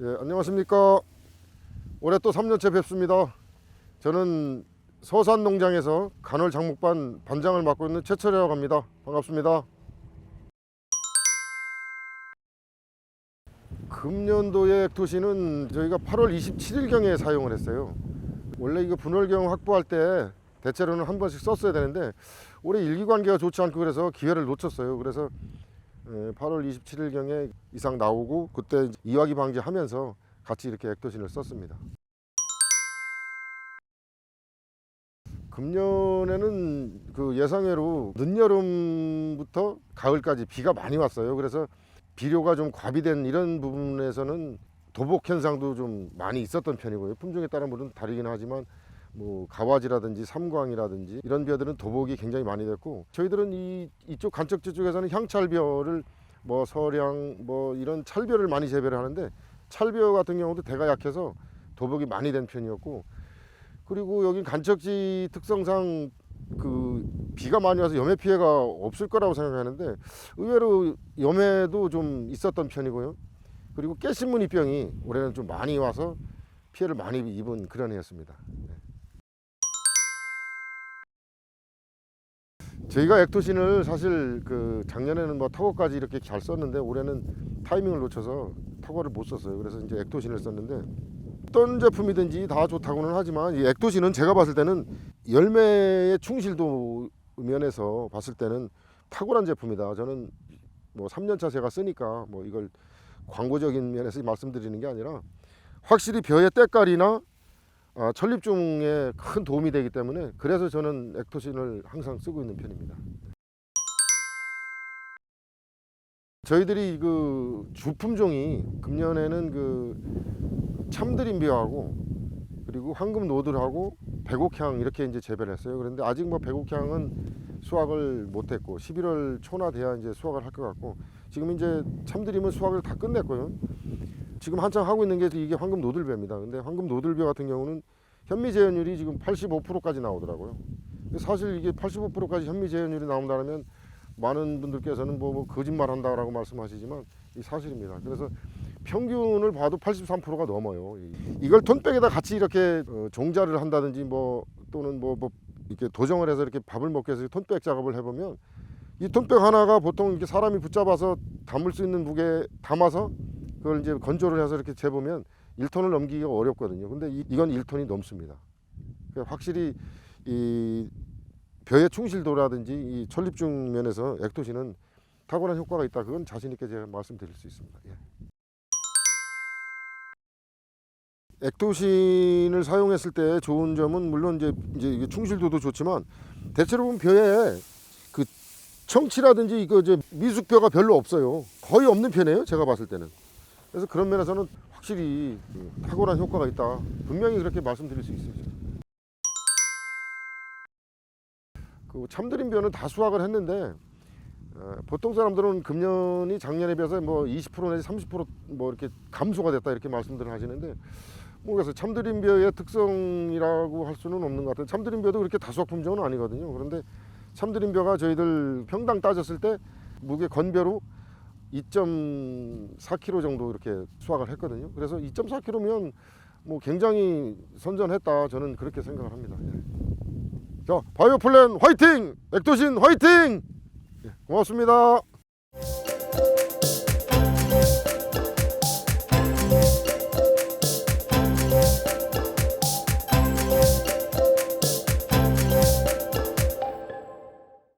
안녕하십니까. 올해 또 3년째 뵙습니다. 저는 서산 농장에서 간헐 장목반 반장을 맡고 있는 최철이라고 합니다. 반갑습니다. 금년도의 액토시는 저희가 8월 27일경에 사용을 했어요. 원래 이거 분월경 확보할 때 대체로는 한 번씩 썼어야 되는데 올해 일기관계가 좋지 않고 그래서 기회를 놓쳤어요. 그래서 에, 8월 27일경에 이상 나오고 그때 이와기 방지하면서 같이 이렇게 액토신을 썼습니다. 금년에는 그 예상외로 늦여름부터 가을까지 비가 많이 왔어요. 그래서 비료가 좀 과비된 이런 부분에서는 도복 현상도 좀 많이 있었던 편이고요. 품종에 따라 물론 다르긴 하지만 뭐 가와지라든지 삼광이라든지 이런 벼들은 도복이 굉장히 많이 됐고 저희들은 이 이쪽 간척지 쪽에서는 향찰벼를 뭐 서량 뭐 이런 찰벼를 많이 재배를 하는데 찰벼 같은 경우도 대가 약해서 도복이 많이 된 편이었고 그리고 여기 간척지 특성상 그 비가 많이 와서 염해 피해가 없을 거라고 생각하는데 의외로 염해도 좀 있었던 편이고요. 그리고 깨신무늬병이 올해는 좀 많이 와서 피해를 많이 입은 그런 해였습니다. 저희가 액토신을 사실 그 작년에는 뭐 타고까지 이렇게 잘 썼는데 올해는 타이밍을 놓쳐서 타고를 못 썼어요. 그래서 이제 액토신을 썼는데 어떤 제품이든지 다 좋다고는 하지만 이 액토신은 제가 봤을 때는 열매의 충실도 면에서 봤을 때는 탁월한 제품이다. 저는 뭐 3년차 제가 쓰니까 뭐 이걸 광고적인 면에서 말씀드리는 게 아니라 확실히 벼의 때깔이나 아, 천립중에 큰 도움이 되기 때문에 그래서 저는 액토신을 항상 쓰고 있는 편입니다. 저희들이 그 주품종이 금년에는 그 참드림비하고 그리고 황금 노들하고 백옥향 이렇게 이제 재배를 했어요. 그런데 아직 뭐 백옥향은 수확을 못했고 11월 초나 돼야 이제 수확을 할 것 같고 지금 이제 참드림은 수확을 다 끝냈고요. 지금 한창 하고 있는 게 이게 황금 노들벼입니다. 근데 황금 노들벼 같은 경우는 현미 재현율이 지금 85%까지 나오더라고요. 사실 이게 85%까지 현미 재현율이 나온다면 많은 분들께서는 뭐, 뭐 거짓말 한다라고 말씀하시지만 이 사실입니다. 그래서 평균을 봐도 83%가 넘어요. 이- 이걸 톤백에다 같이 이렇게 어, 종자를 한다든지 뭐 또는 뭐, 뭐 이렇게 도정을 해서 이렇게 밥을 먹게 해서 톤백 작업을 해보면 이 톤백 하나가 보통 이렇게 사람이 붙잡아서 담을 수 있는 무게 담아서 그걸 이제 건조를 해서 이렇게 재보면 1톤을 넘기기가 어렵거든요. 근데 이, 이건 1톤이 넘습니다. 그러니까 확실히 이 벼의 충실도라든지 이 천립중 면에서 액토신은 탁월한 효과가 있다. 그건 자신 있게 제가 말씀드릴 수 있습니다. 예. 액토신을 사용했을 때 좋은 점은 물론 이제 이제 충실도도 좋지만 대체로 보면 벼에 그 청치라든지 이거 이제 미숙벼가 별로 없어요. 거의 없는 편이에요. 제가 봤을 때는. 그래서 그런 면에서는 확실히 그 탁월한 효과가 있다. 분명히 그렇게 말씀드릴 수 있습니다. 그 참드림벼는 다 수확을 했는데 어, 보통 사람들은 금년이 작년에 비해서 뭐 20% 내지 30%뭐 이렇게 감소가 됐다 이렇게 말씀들을 하시는데 뭐 그래서 참드림벼의 특성이라고 할 수는 없는 것 같아요. 참드림벼도 그렇게 다수확 품종은 아니거든요. 그런데 참드림벼가 저희들 평당 따졌을 때 무게 건벼로 2.4kg 정도 이렇게 수확을 했거든요. 그래서 2.4kg면 뭐 굉장히 선전했다. 저는 그렇게 생각을 합니다. 예. 자, 바이오플랜 화이팅! 액도신 화이팅! 예, 고맙습니다.